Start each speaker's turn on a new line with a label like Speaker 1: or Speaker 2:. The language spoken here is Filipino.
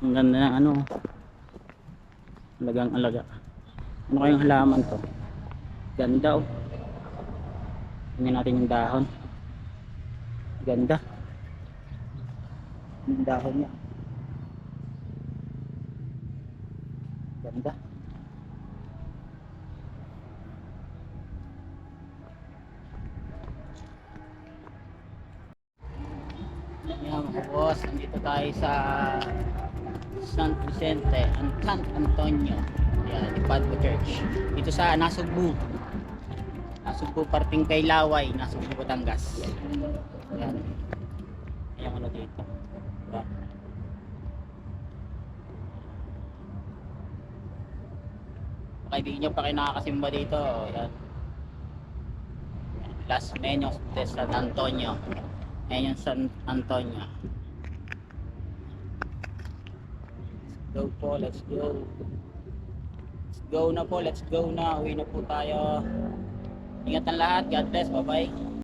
Speaker 1: ang ganda ng ano alagang alaga. Ano kayong halaman to? Ganda oh. Tingnan natin yung dahon. Ganda. Yung dahon niya. Ganda. Yan mga boss, nandito tayo sa San Vicente, An- San Antonio. Yan, di Padua Church. Dito sa Nasugbu. Nasugbu parting kay Laway, Nasugbu Batangas. Yan. Ayan ano dito. Diba? Kaibigan nyo pa kayo nakakasimba dito. Yan. Las Menos de San Antonio. Ayan yung San Antonio. Go po, let's go. Let's go na po, let's go na. Uwi na po tayo. Ingat ang lahat. God bless. Bye-bye.